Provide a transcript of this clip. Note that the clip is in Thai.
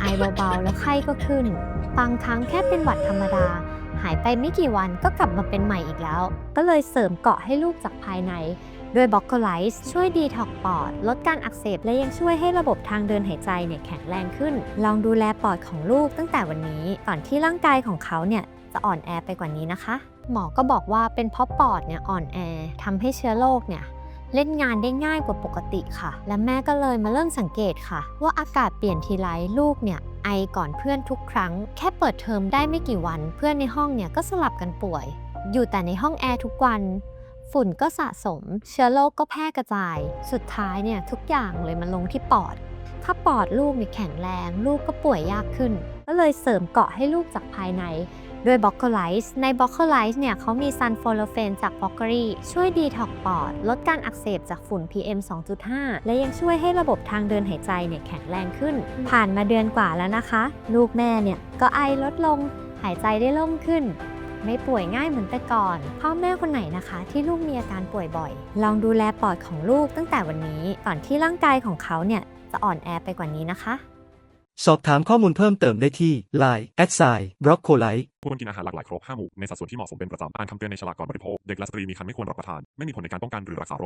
ไอเบาๆ แล้วไข้ก็ขึ้น บางครั้งแค่เป็นหวัดธรรมดา หายไปไม่กี่วันก็กลับมาเป็นใหม่อีกแล้ว ก็เลยเสริมเกาะให้ลูกจากภายในด้วยบล็อกโคไลซ์ช่วยดีท็อกปอด ลดการอักเสบและยังช่วยให้ระบบทางเดินหายใจเนี่ยแข็งแรงขึ้น ลองดูแลปอดของลูกตั้งแต่วันนี้ ก่อนที่ร่างกายของเขาเนี่ยจะอ่อนแอไปกว่านี้นะคะ หมอก็บอกว่าเป็นเพราะปอดเนี่ยอ่อนแอทำให้เชื้อโรคเนี่ย เล่นงานได้ง่ายกว่าปกติค่ะ และแม่ก็เลยมาเริ่มสังเกตค่ะ ว่าอากาศเปลี่ยนทีไรลูกเนี่ยไอก่อนเพื่อนทุกครั้ง แค่เปิดเทอมได้ไม่กี่วัน เพื่อนในห้องเนี่ยก็สลับกันป่วย อยู่แต่ในห้องแอร์ทุกวัน ฝุ่นก็สะสม เชื้อโรคก็แพร่กระจาย สุดท้ายเนี่ยทุกอย่างเลยมันลงที่ปอด ถ้าปอดลูกเนี่ยแข็งแรง ลูกก็ป่วยยากขึ้น ก็เลยเสริมเกาะให้ลูกจากภายใน ด้วยบล็อกโคไลซ์ในบล็อกโคไลซ์เนี่ยเขามีซันโฟโลเฟนจากบล็อกเกอรี่ช่วยดีท็อกปอด ลดการอักเสบจากฝุ่น PM 2.5 และยังช่วยให้ระบบทางเดินหายใจเนี่ยแข็งแรงขึ้น ผ่านมาเดือนกว่าแล้วนะคะ ลูกแม่เนี่ยก็ไอลดลงหายใจได้โล่งขึ้น ไม่ป่วยง่ายเหมือนแต่ก่อน พ่อแม่คนไหนนะคะ ที่ลูกมีอาการป่วยบ่อย ลองดูแลปอดของลูกตั้งแต่วันนี้ ก่อนที่ร่างกายของเขาเนี่ยจะอ่อนแอไปกว่านี้นะคะ สอบถามข้อมูลเพิ่มเติมได้ที่ Line แอดไซบล็อกโคไลควรกินอาหารหลากหลายครบ5หมู่ในสัดส่วนที่เหมาะสมเป็นประจำอ่านคำเตือนในฉลากก่อนบริโภค เด็กและสตรีมีครรภ์ไม่ควรรับประทาน ไม่มีผลในการป้องกันหรือรักษาโรค